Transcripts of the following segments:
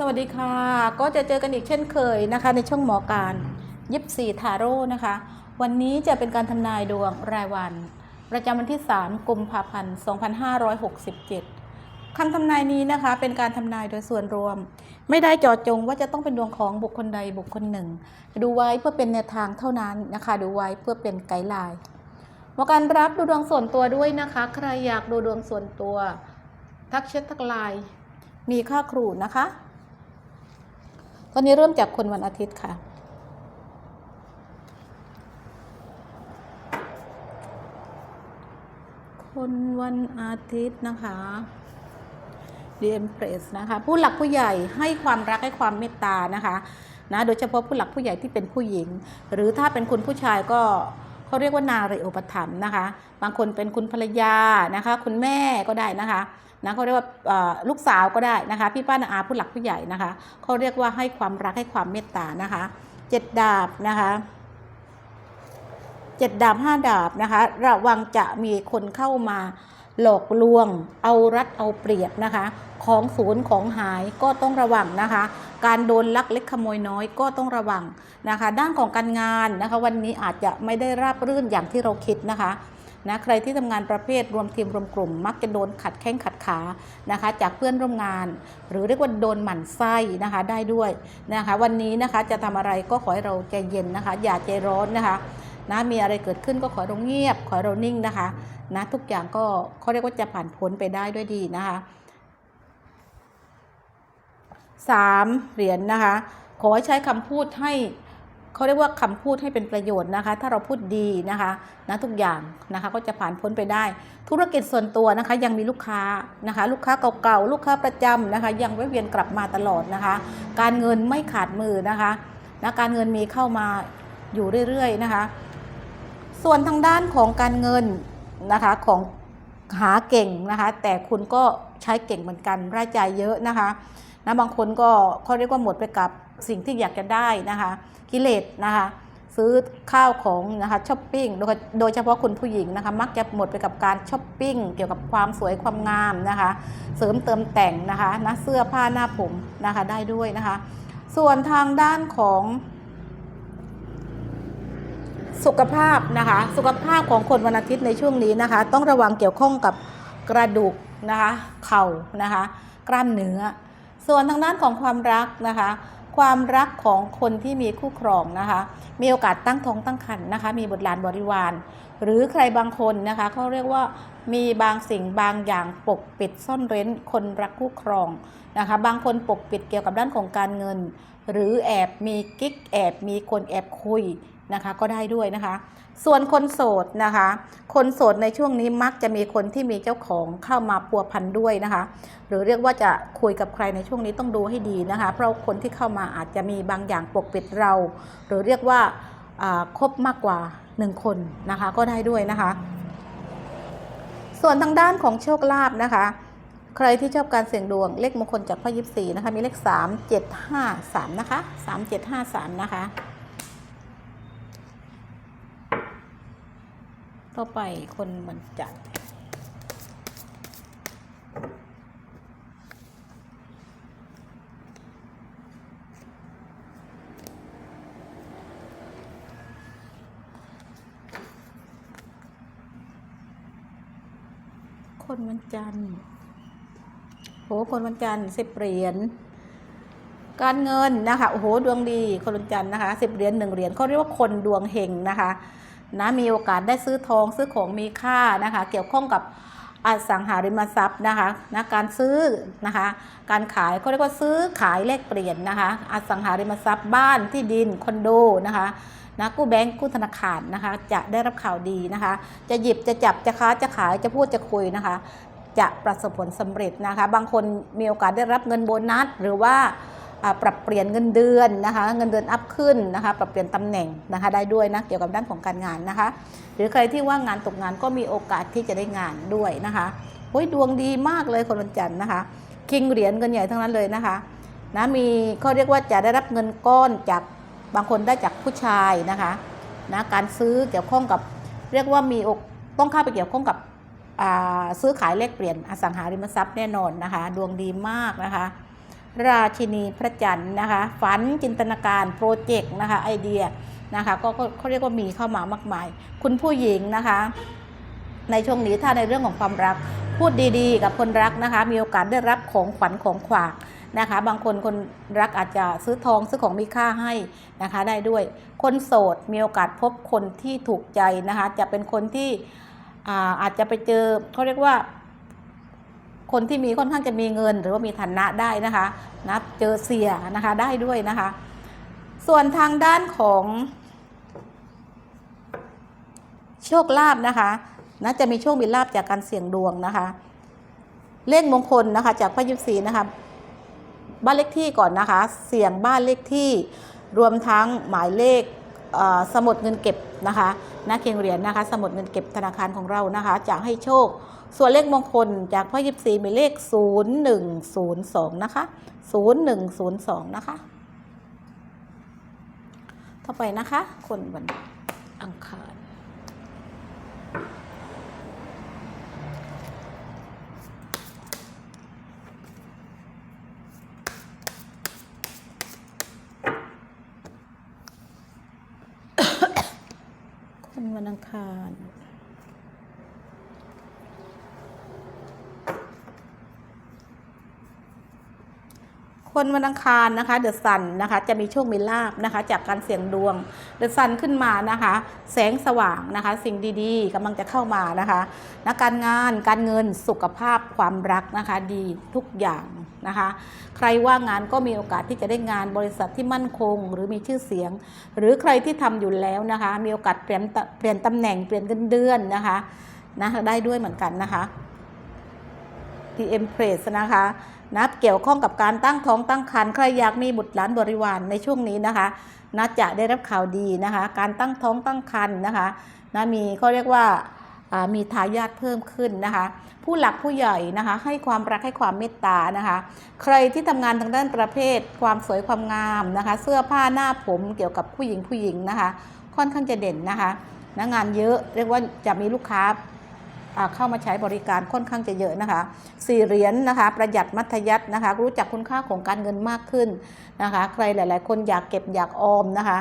สวัสดีค่ะ ก็จะเจอกันอีกเช่นเคยนะคะ ในช่องหมอการยิปซีทาโร่นะคะ วันนี้จะเป็นการทำนายดวงรายวัน ประจำวันที่ 3 กุมภาพันธ์ 2567คำทำนายนี้นะคะ เป็นการทำนายโดยส่วนรวม ไม่ได้จาะจงว่าจะต้องเป็นดวงของบุคคลใดบุคคลหนึ่ง ดูไว้เพื่อเป็นแนวทางเท่านั้นนะคะ ดูไว้เพื่อเป็นไกด์ไลน์หมอการรับดูดวงส่วนตัวด้วยนะคะ ใครอยากดูดวงส่วนตัว ทักแชททักไลน์มีค่าครูนะคะ ตอนนี้เริ่มจากคนวันอาทิตย์ค่ะ คนวันอาทิตย์นะคะ The Empress นะคะ ผู้หลักผู้ใหญ่ให้ความรักให้ความเมตตานะคะนะโดยเฉพาะผู้หลักผู้ใหญ่ที่เป็นผู้หญิง หรือถ้าเป็นคุณผู้ชายก็เขาเรียกว่านารีอุปถัมภ์นะคะ บางคนเป็นคุณภรรยานะคะ คุณแม่ก็ได้นะคะ นะเขาเรียกว่าลูกสาวก็ได้นะคะ พี่ป้านาอาผู้หลักผู้ใหญ่นะคะเขาเรียกว่าให้ความรักให้ความเมตตานะคะเจ็ดดาบนะคะเจ็ดดาบห้าดาบนะคะ ระวังจะมีคนเข้ามาหลอกลวง เอารัดเอาเปรียบนะคะ ของศูนย์ของหายก็ต้องระวังนะคะ การโดนลักเล็กขโมยน้อยก็ต้องระวังนะคะ ด้านของการงานนะคะ วันนี้อาจจะไม่ได้ราบรื่นอย่างที่เราคิดนะคะ นะใครที่ทำงานประเภทรวมทีมรวมกลุ่ม มักจะโดนขัดแข้งขัดขานะคะ จากเพื่อนร่วมงาน หรือเรียกว่าโดนหมั่นไส้นะคะได้ด้วยนะคะ วันนี้นะคะจะทำอะไรก็ขอให้เราใจเย็นนะคะ อย่าใจร้อนนะคะนะมีอะไรเกิดขึ้นก็ขอให้เราเงียบ ขอให้เรานิ่งนะคะนะทุกอย่างก็เขาเรียกว่าจะผ่านพ้นไปได้ด้วยดีนะคะสามเหรียญนะคะ ขอให้ใช้คำพูดให้ เขาเรียกว่าคำพูดให้เป็นประโยชน์นะคะ ถ้าเราพูดดีนะคะนะทุกอย่างนะคะก็จะผ่านพ้นไปได้ ธุรกิจส่วนตัวนะคะ ยังมีลูกค้านะคะ ลูกค้าเก่าๆลูกค้าประจำนะคะ ยังแวะเวียนกลับมาตลอดนะคะ การเงินไม่ขาดมือนะคะนะการเงินมีเข้ามาอยู่เรื่อยๆนะคะ ส่วนทางด้านของการเงินนะคะของหาเก่งนะคะ แต่คุณก็ใช้เก่งเหมือนกันรายจ่ายเยอะนะคะนะบางคนก็เขาเรียกว่าหมดไปกับสิ่งที่อยากจะได้นะคะ กิเลสนะคะซื้อข้าวของนะคะช้อปปิ้งโดยเฉพาะคุณผู้หญิงนะคะมักจะหมดไปกับการช้อปปิ้งเกี่ยวกับความสวยความงามนะคะเสริมเติมแต่งนะคะนะเสื้อผ้าหน้าผมนะคะได้ด้วยนะคะ ส่วนทางด้านของสุขภาพนะคะสุขภาพของคนวันอาทิตย์ในช่วงนี้นะคะ ต้องระวังเกี่ยวข้องกับกระดูกนะคะเข่านะคะกล้ามเนื้อ ส่วนทางด้านของความรักนะคะ ความรักของคนที่มีคู่ครองนะคะ มีโอกาสตั้งท้องตั้งครรภ์นะคะ มีบุตรหลานบริวาร หรือใครบางคนนะคะเขาเรียกว่ามีบางสิ่งบางอย่างปกปิดซ่อนเร้นคนรักคู่ครองนะคะ บางคนปกปิดเกี่ยวกับด้านของการเงิน หรือแอบมีกิ๊กแอบมีคนแอบคุย นะคะก็ได้ด้วยนะคะ ส่วนคนโสดนะคะ คนโสดในช่วงนี้มักจะมีคนที่มีเจ้าของเข้ามาพัวพันด้วยนะคะ หรือเรียกว่าจะคุยกับใครในช่วงนี้ต้องดูให้ดีนะคะ เพราะคนที่เข้ามาอาจจะมีบางอย่างปกปิดเรา หรือเรียกว่าคบมากกว่าหนึ่งคนนะคะก็ได้ด้วยนะคะ ส่วนทางด้านของโชคลาภนะคะใครที่ชอบการเสี่ยงดวงเลขมงคลจากพ่อยิปซีนะคะ มีเลข 3 7 5 3 นะคะ 3 7 5 3 นะคะ ต่อไปคนมันจัด คนวันจันทร์โหคนวันจันทร์สิบเหรียญการเงินนะคะโอ้โหดวงดีคนวันจันทร์นะคะสิบเหรียญหนึ่งเหรียญเขาเรียกว่าคนดวงเฮงนะคะ นะมีโอกาสได้ซื้อทองซื้อของมีค่านะคะเกี่ยวข้องกับอสังหาริมทรัพย์นะคะนะการซื้อนะคะการขายเขาเรียกว่าซื้อขายแลกเปลี่ยนนะคะอสังหาริมทรัพย์บ้านที่ดินคอนโดนะคะนะกู้แบงก์กู้ธนาคารนะคะจะได้รับข่าวดีนะคะ จะหยิบจะจับจะค้าจะขายจะพูดจะคุยนะคะ จะประสบผลสำเร็จนะคะ บางคนมีโอกาสได้รับเงินโบนัสหรือว่า ปรับเปลี่ยนเงินเดือนนะคะเงินเดือนอัพขึ้นนะคะปรับเปลี่ยนตำแหน่งนะคะได้ด้วยนะเกี่ยวกับด้านของการงานนะคะ หรือใครที่ว่างงานตกงานก็มีโอกาสที่จะได้งานด้วยนะคะโอ้ยดวงดีมากเลยคนวันจันทร์นะคะคิงเหรียญเงินใหญ่ทั้งนั้นเลยนะคะนะมีเขาเรียกว่าจะได้รับเงินก้อนจากบางคนได้จากผู้ชายนะคะนะการซื้อเกี่ยวข้องกับเรียกว่ามีอกต้องเข้าไปเกี่ยวข้องกับซื้อขายแลกเปลี่ยนอสังหาริมทรัพย์แน่นอนนะคะ ดวงดีมากนะคะ ราชินีพระจันทร์นะคะ ฝันจินตนาการโปรเจกต์นะคะไอเดียนะคะก็เขาเรียกว่ามีเข้ามามากมาย คุณผู้หญิงนะคะ ในช่วงนี้ถ้าในเรื่องของความรักพูดดีๆ กับคนรักนะคะ มีโอกาสได้รับของขวัญของขวากนะคะ บางคนคนรักอาจจะซื้อทองซื้อของมีค่าให้นะคะได้ด้วย คนโสดมีโอกาสพบคนที่ถูกใจนะคะ จะเป็นคนที่อาอาจจะไปเจอเขาเรียกว่า คนที่มีค่อนข้างจะมีเงิน หรือว่ามีฐานะได้นะคะนะเจอเสียนะคะได้ด้วยนะคะ ส่วนทางด้านของโชคลาภนะคะนะจะมีโชคมีลาภจากการเสี่ยงดวงนะคะ เลขมงคลนะคะ จากพระยิปซีนะคะบ้านเลขที่ก่อนนะคะ เสี่ยงบ้านเลขที่รวมทั้งหมายเลขสมุดเงินเก็บนะคะนะเคียงเหรียญนะคะ สมุดเงินเก็บธนาคารของเรานะคะจะให้โชค ส่วนเลขมงคลจากพระยิปซีมีเลข 0102 นะคะ 0102 นะคะ ต่อไปนะคะ คนวันอังคารคนวันอังคาร คนวันอังคารนะคะเดอะซันนะคะจะมีโชคมีลาบนะคะ จากการเสี่ยงดวงเดอะซันขึ้นมานะคะ แสงสว่างนะคะ สิ่งดีๆกำลังจะเข้ามานะคะนะการงานการเงินสุขภาพความรักนะคะดีทุกอย่างนะคะ ใครว่างงานก็มีโอกาสที่จะได้งานบริษัทที่มั่นคง หรือมีชื่อเสียง หรือใครที่ทำอยู่แล้วนะคะ มีโอกาสเปลี่ยนตเปลี่ยนตำแหน่งเปลี่ยนเงินเดือนนะคะนะได้ด้วยเหมือนกันนะคะ The Empress นะคะ นะเกี่ยวข้องกับการตั้งท้องตั้งครรภ์ใครอยากมีบุตรหลานบริวารในช่วงนี้นะคะนะจะได้รับข่าวดีนะคะ การตั้งท้องตั้งครรภ์นะคะนะมีเขาเรียกว่ามีทายาทเพิ่มขึ้นนะคะ ผู้หลักผู้ใหญ่นะคะ ให้ความรักให้ความเมตตานะคะ ใครที่ทำงานทางด้านประเภท ความสวยความงามนะคะ เสื้อผ้าหน้าผมเกี่ยวกับผู้หญิงผู้หญิงนะคะ ค่อนข้างจะเด่นนะคะนะงานเยอะเรียกว่าจะมีลูกค้า เข้ามาใช้บริการค่อนข้างจะเยอะนะคะสี่เหรียญนะคะ ประหยัดมัธยัตินะคะ รู้จักคุณค่าของการเงินมากขึ้นนะคะ ใครหลาย ๆ คนอยากเก็บอยากออมนะคะ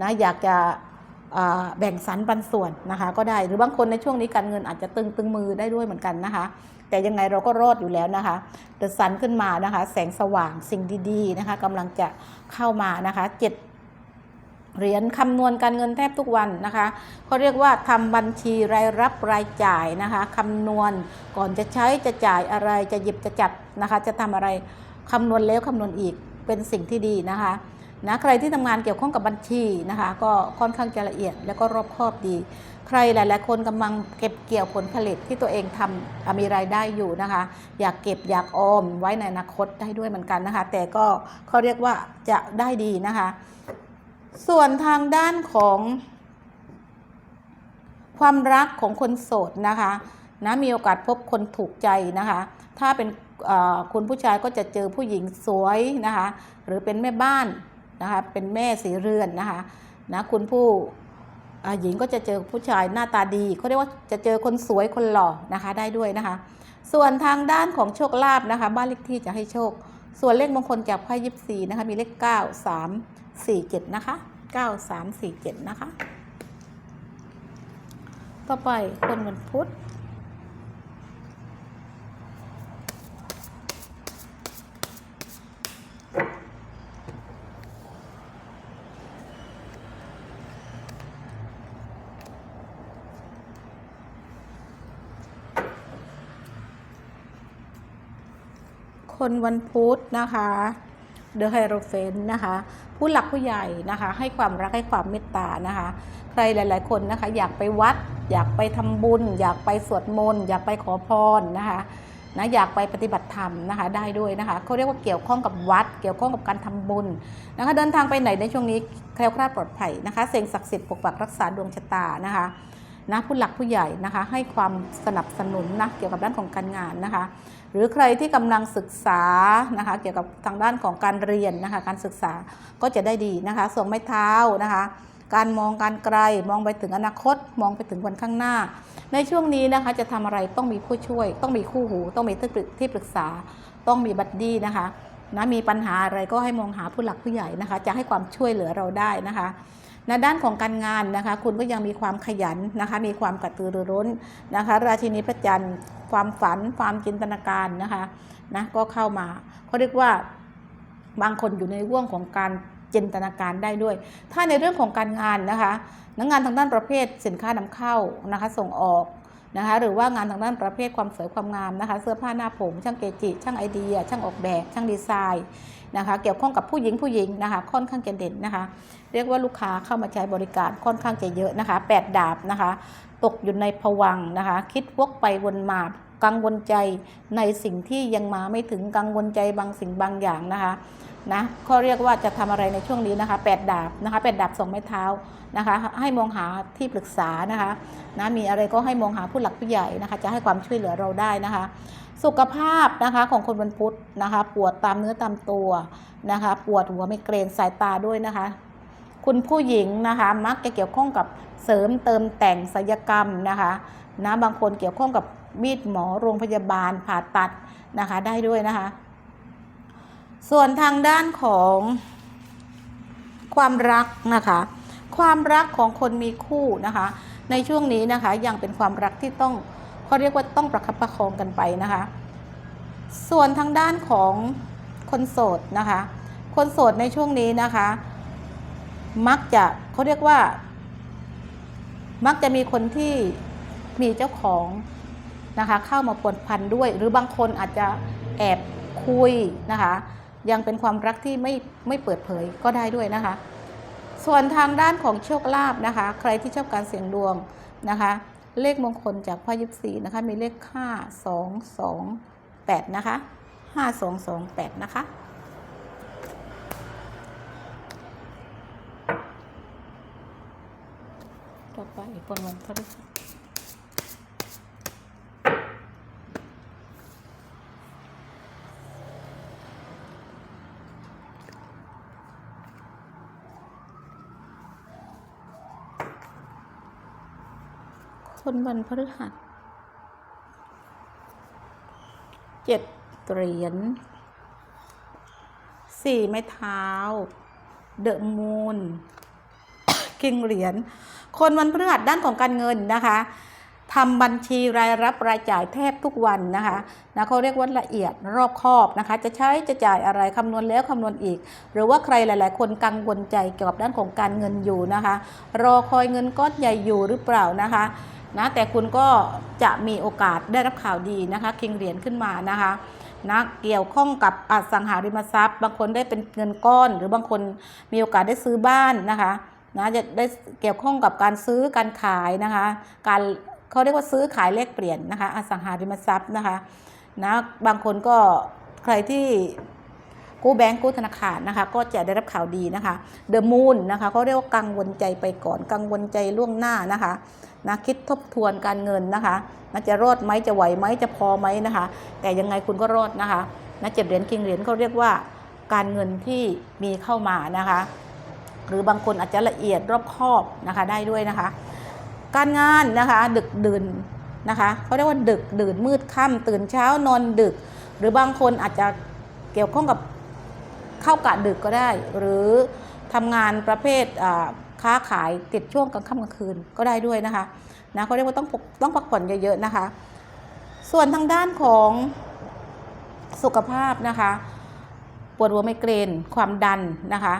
นะอยากจะแบ่งสรรปันส่วนนะคะ ก็ได้หรือบางคนในช่วงนี้การเงินอาจจะตึงตึงมือได้ด้วยเหมือนกันนะคะ แต่ยังไงเราก็รอดอยู่แล้วนะคะเดอะซันขึ้นมานะคะ แสงสว่างสิ่งดีๆนะคะกำลังจะเข้ามานะคะเจ็ด เหรียญคำนวณการเงินแทบทุกวันนะคะเขาเรียกว่าทำบัญชีรายรับรายจ่ายนะคะคำนวณก่อนจะใช้จะจ่ายอะไรจะหยิบจะจับนะคะ จะทำอะไรคำนวณแล้วคำนวณอีกเป็นสิ่งที่ดีนะคะนะใครที่ทำงานเกี่ยวข้องกับบัญชีนะคะ ก็ค่อนข้างจะละเอียดแล้วก็รอบคอบดี ใครหลาย ๆ คนกำลังเก็บเกี่ยวผลผลิตที่ตัวเองทำมีรายได้อยู่นะคะ อยากเก็บอยากออมไว้ในอนาคตได้ด้วยเหมือนกันนะคะ แต่ก็เขาเรียกว่าจะได้ดีนะคะ ส่วนทางด้านของความรักของคนโสดนะคะนะมีโอกาสพบคนถูกใจนะคะ ถ้าเป็นคุณผู้ชายก็จะเจอผู้หญิงสวยนะคะ หรือเป็นแม่บ้านนะคะ เป็นแม่สีเรือนนะคะนะคุณผู้หญิงก็จะเจอผู้ชายหน้าตาดีเขาเรียกว่าจะเจอคนสวยคนหล่อนะคะได้ด้วยนะคะ ส่วนทางด้านของโชคลาภนะคะ บ้านเลขที่จะให้โชค ส่วนเลขมงคลจากไพ่ยิปซีนะคะมีเลข 9 3 4 7 นะคะ 9 3 4 7 นะคะ ต่อไปคนวันพุธคนวันพุธนะคะ เดอะไฮโรเฟนนะคะ ผู้หลักผู้ใหญ่นะคะ ให้ความรักให้ความเมตตานะคะ ใครหลาย ๆ คนนะคะ อยากไปวัด อยากไปทำบุญ อยากไปสวดมนต์อยากไปขอพรนะคะนะอยากไปปฏิบัติธรรมนะคะ ได้ด้วยนะคะเขาเรียกว่าเกี่ยวข้องกับวัด เกี่ยวข้องกับการทำบุญนะคะ เดินทางไปไหนในช่วงนี้แคล้วคลาดปลอดภัยนะคะเสียงศักดิ์สิทธิ์ปกปักรักษาดวงชะตานะคะ นะผู้หลักผู้ใหญ่นะคะให้ความสนับสนุนนะเกี่ยวกับด้านของการงานนะคะ หรือใครที่กำลังศึกษานะคะเกี่ยวกับทางด้านของการเรียนนะคะการศึกษาก็จะได้ดีนะคะส่งไม้เท้านะคะการมองการไกลมองไปถึงอนาคต มองไปถึงวันข้างหน้า ในช่วงนี้นะคะจะทำอะไรต้องมีผู้ช่วย ต้องมีคู่หู ต้องมีที่ปรึกที่ปรึกษา ต้องมีบัดดี้นะคะนะมีปัญหาอะไรก็ให้มองหาผู้หลักผู้ใหญ่นะคะ จะให้ความช่วยเหลือเราได้นะคะ ในด้านของการงานนะคะ คุณก็ยังมีความขยันนะคะ มีความกระตือรือร้นนะคะ ราชินีพระจันทร์ความฝัน ความจินตนาการนะคะนะก็เข้ามาเขาเรียกว่าบางคนอยู่ในร่วงของการจินตนาการได้ด้วย ถ้าในเรื่องของการงานนะคะนักงานทางด้านประเภทสินค้านำเข้านะคะ ส่งออกนะคะหรือว่างานทางด้านประเภทความสวยความงามนะคะ เสื้อผ้าหน้าผม ช่างเกจิ ช่างไอเดีย ช่างออกแบบ ช่างดีไซน์ นะคะเกี่ยวข้องกับผู้หญิงผู้หญิงนะคะค่อนข้างจะเด่นนะคะ เรียกว่าลูกค้าเข้ามาใช้บริการค่อนข้างจะเยอะนะคะแปดดาบนะคะ ตกอยู่ในภวังนะคะ คิดวกไปวนมากังวลใจในสิ่งที่ยังมาไม่ถึงกังวลใจบางสิ่งบางอย่างนะคะนะเขาเรียกว่าจะทำอะไรในช่วงนี้นะคะแปดดาบนะคะแปดดาบสองไม้เท้านะคะ ให้มองหาที่ปรึกษานะคะนะมีอะไรก็ให้มองหาผู้หลักผู้ใหญ่นะคะ จะให้ความช่วยเหลือเราได้นะคะ สุขภาพนะคะของคนวันพุธนะคะ ปวดตามเนื้อตามตัวนะคะ ปวดหัวไมเกรนสายตาด้วยนะคะ คุณผู้หญิงนะคะมักจะเกี่ยวข้องกับเสริมเติมแต่งศัลยกรรมนะคะนะบางคนเกี่ยวข้องกับมีดหมอโรงพยาบาลผ่าตัดนะคะได้ด้วยนะคะ ส่วนทางด้านของความรักนะคะ ความรักของคนมีคู่นะคะ ในช่วงนี้นะคะยังเป็นความรักที่ต้อง เขาเรียกว่าต้องประคับประคองกันไปนะคะ ส่วนทางด้านของคนโสดนะคะ คนโสดในช่วงนี้นะคะ มักจะเขาเรียกว่า มักจะมีคนที่มีเจ้าของนะคะเข้ามาปวนพันด้วย หรือบางคนอาจจะแอบคุยนะคะ ยังเป็นความรักที่ไม่ไม่เปิดเผยก็ได้ด้วยนะคะ ส่วนทางด้านของโชคลาภนะคะ ใครที่ชอบการเสี่ยงดวงนะคะ เลขมงคลจากพ่อยิบสีนะคะ มีเลข5 2 2 8นะคะ5 2 2 8นะคะต่อไปคนวันพฤหัส คนวันพฤหัสเจ็ดเหรียญสี่ไม้เท้า เดอะมูนคิงเหรียญคนวันพฤหัสด้านของการเงินนะคะทำบัญชีรายรับรายจ่ายแทบทุกวันนะคะนะเขาเรียกว่าละเอียดรอบคอบนะคะ จะใช้จะจ่ายอะไรคำนวณแล้วคำนวณอีก หรือว่าใครหลาย ๆ คนกังวลใจเกี่ยวกับด้านของการเงินอยู่นะคะ รอคอยเงินก้อนใหญ่อยู่หรือเปล่านะคะ นะแต่คุณก็จะมีโอกาสได้รับข่าวดีนะคะคิงเหรียญขึ้นมานะคะนะเกี่ยวข้องกับอสังหาริมทรัพย์ บางคนได้เป็นเงินก้อน หรือบางคนมีโอกาสได้ซื้อบ้านนะคะนะจะได้เกี่ยวข้องกับการซื้อการขายนะคะการเขาเรียกว่าซื้อขายแลกเปลี่ยนนะคะอสังหาริมทรัพย์นะคะนะบางคนก็ใครที่ กู้แบงก์กู้ธนาคารนะคะก็จะได้รับข่าวดีนะคะเดอะมูนนะคะเขาเรียกว่ากังวลใจไปก่อนกังวลใจล่วงหน้านะคะนะคิดทบทวนการเงินนะคะนะจะรอดไหมจะไหวไหมจะพอไหมนะคะ แต่ยังไงคุณก็รอดนะคะนะเจ็ดเหรียญกิงเหรียญเขาเรียกว่าการเงินที่มีเข้ามานะคะ หรือบางคนอาจจะละเอียดรอบคอบนะคะได้ด้วยนะคะ การงานนะคะดึกดื่นนะคะเขาเรียกว่าดึกดื่นมืดค่ำตื่นเช้านอนดึก หรือบางคนอาจจะเกี่ยวข้องกับ เข้ากะดึกก็ได้ หรือทำงานประเภทค้าขายติดช่วงกลางค่ำกลางคืนก็ได้ด้วยนะคะนะเขาเรียกว่าต้องต้องพักผ่อนเยอะๆนะคะ ส่วนทางด้านของสุขภาพนะคะ ปวดหัวไมเกรน ความดันนะคะ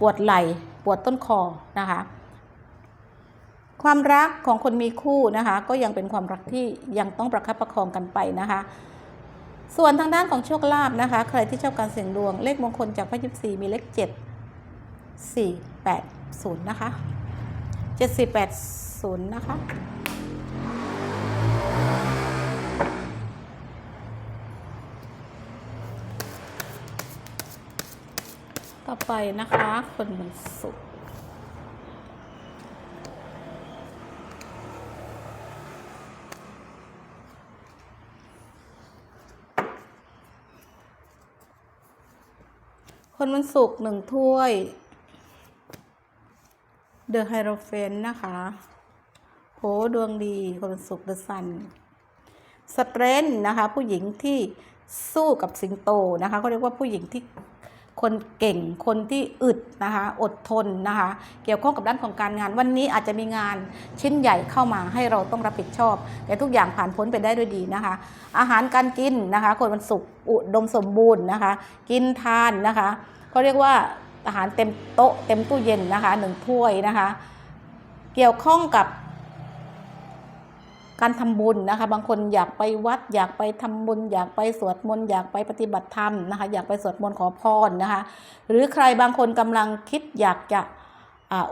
ปวดไหล่ ปวดต้นคอนะคะ ความรักของคนมีคู่นะคะ ก็ยังเป็นความรักที่ยังต้องประคับประคองกันไปนะคะ ส่วนทางด้านของโชคลาภนะคะ ใครที่ชอบการเสี่ยงดวงเลขมงคลจากพระยิบสีมีเลขเจ็ดสี่แปดศูนย์นะคะเจ็ดสี่แปดศูนย์นะคะต่อไปนะคะ คนมันสุก คนมันสุกหนึ่งถ้วยเดอะไฮโรเฟนนะคะโหดวงดีคนมันสุกเดอะซันสเตรนนะคะ ผู้หญิงที่สู้กับสิงโตนะคะเขาเรียกว่าผู้หญิงที่ คนเก่งคนที่อึดนะคะอดทนนะคะเกี่ยวข้องกับด้านของการงาน วันนี้อาจจะมีงานชิ้นใหญ่เข้ามาให้เราต้องรับผิดชอบ แต่ทุกอย่างผ่านพ้นไปได้ด้วยดีนะคะ อาหารการกินนะคะคนวันศุกร์อุดมสมบูรณ์นะคะ กินทานนะคะเขาเรียกว่าอาหารเต็มโต๊ะเต็มตู้เย็นนะคะหนึ่งถ้วยนะคะ เกี่ยวข้องกับ การทำบุญนะคะ บางคนอยากไปวัด อยากไปทำบุญ อยากไปสวดมนต์อยากไปปฏิบัติธรรมนะคะ อยากไปสวดมนต์ขอพรนะคะ หรือใครบางคนกำลังคิดอยากจะ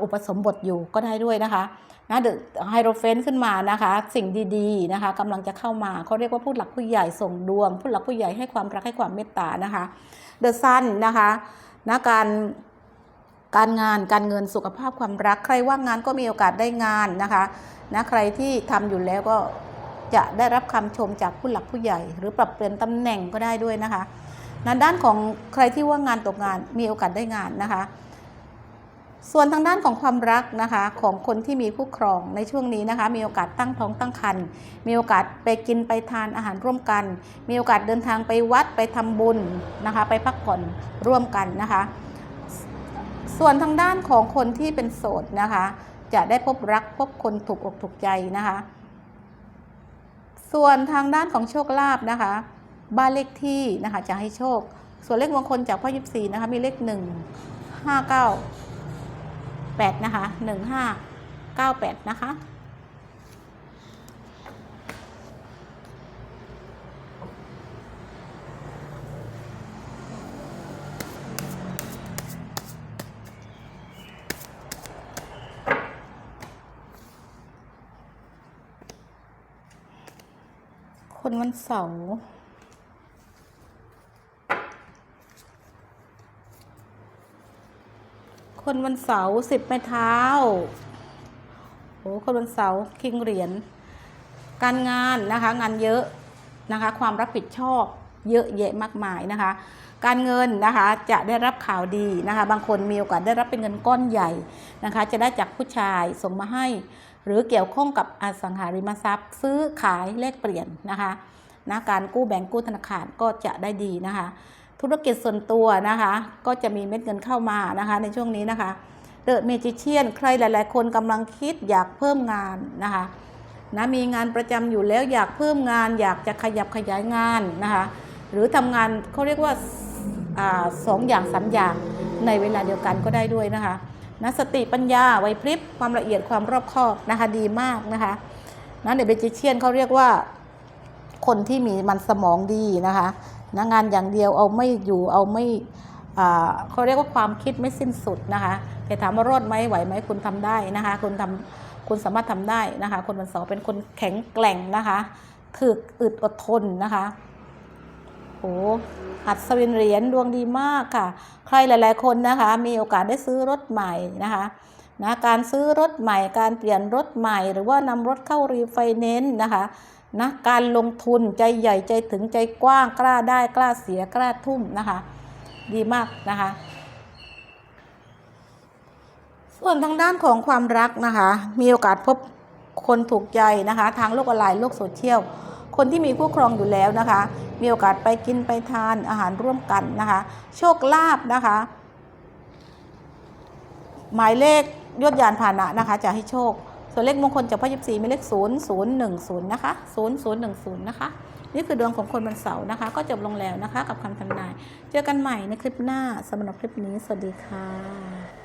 อุปสมบทอยู่ก็ได้ด้วยนะคะนะเดอะไฮโรเฟนขึ้นมานะคะ สิ่งดีๆนะคะกำลังจะเข้ามาเขาเรียกว่าผู้หลักผู้ใหญ่ส่งดวง ผู้หลักผู้ใหญ่ให้ความรักให้ความเมตตานะคะเดอะซันนะคะนะการ การงานการเงินสุขภาพความรักใครว่างงานก็มีโอกาสได้งานนะคะนะใครที่ทำอยู่แล้วก็จะได้รับคำชมจากผู้หลักผู้ใหญ่ หรือปรับเปลี่ยนตำแหน่งก็ได้ด้วยนะคะในด้านของใครที่ว่างงานตกงานมีโอกาสได้งานนะคะ ส่วนทางด้านของความรักนะคะของคนที่มีคู่ครองในช่วงนี้นะคะ มีโอกาสตั้งท้องตั้งครรภ์มีโอกาสไปกินไปทานอาหารร่วมกัน มีโอกาสเดินทางไปวัดไปทำบุญนะคะ ไปพักผ่อนร่วมกันนะคะ ส่วนทางด้านของคนที่เป็นโสดนะคะ จะได้พบรักพบคนถูกอกถูกใจนะคะ ส่วนทางด้านของโชคลาภนะคะ บ้านเลขที่นะคะจะให้โชค ส่วนเลขมงคลจากพ่อยิบสีนะคะมีเลขหนึ่งห้าเก้าแปดนะคะหนึ่งห้าเก้าแปดนะคะ คนวันเสาร์คนวันเสาร์สิบไม้เท้าโอ้คนวันเสาร์คิงเหรียญการงานนะคะงานเยอะนะคะความรับผิดชอบเยอะแยะมากมายนะคะ การเงินนะคะจะได้รับข่าวดีนะคะ บางคนมีโอกาสได้รับเป็นเงินก้อนใหญ่นะคะ จะได้จากผู้ชายส่งมาให้ หรือเกี่ยวข้องกับอสังหาริมทรัพย์ ซื้อขายแลกเปลี่ยนนะคะนะการกู้แบงก์กู้ธนาคารก็จะได้ดีนะคะ ธุรกิจส่วนตัวนะคะ ก็จะมีเม็ดเงินเข้ามานะคะ ในช่วงนี้นะคะเดอะเมจิเชียนใครหลาย ๆ คนกำลังคิดอยากเพิ่มงานนะคะนะมีงานประจำอยู่แล้วอยากเพิ่มงาน อยากจะขยับขยายงานนะคะหรือทำงานเขาเรียกว่าอาสองอย่างสามอย่างในเวลาเดียวกันก็ได้ด้วยนะคะ นะสติปัญญาไหวพริบความละเอียดความรอบคอบนะคะดีมากนะคะนะเดอะเมจิเชียนเขาเรียกว่า คนที่มีมันสมองดีนะคะนะงานอย่างเดียวเอาไม่อยู่เอาไม่เขาเรียกว่าความคิดไม่สิ้นสุดนะคะแต่ถามว่ารอดไหมไหวไหมคุณทำได้นะคะ คุณทำคุณสามารถทำได้นะคะ คนวันเสาร์เป็นคนแข็งแกร่งนะคะ ถึกอึดอดทนนะคะโอ้ หัดสวินเหรียญดวงดีมากค่ะ ใครหลาย ๆ คนนะคะ มีโอกาสได้ซื้อรถใหม่นะคะนะการซื้อรถใหม่ การเปลี่ยนรถใหม่ หรือว่านำรถเข้ารีไฟแนนซ์นะคะนะการลงทุนใจใหญ่ใจถึงใจกว้างกล้าได้กล้าเสียกล้าทุ่มนะคะ ดีมากนะคะ ส่วนทางด้านของความรักนะคะ มีโอกาสพบคนถูกใจนะคะ ทางโลกออนไลน์โลกโซเชียล คนที่มีคู่ครองอยู่แล้วนะคะ มีโอกาสไปกินไปทานอาหารร่วมกันนะคะ โชคลาภนะคะ หมายเลขยศยานพาหนะนะคะ จะให้โชค ส่วนเลขมงคลจากพระยิบสีมีเลข0 0 1 0นย์หนึ่งศูนย์นะคะ0 0 1 0นะคะนี่คือดวงของคนวันเสาร์นะคะ ก็จบลงแล้วนะคะ กับคำทำนาย เจอกันใหม่ในคลิปหน้าสำหรับคลิปนี้ สวัสดีค่ะ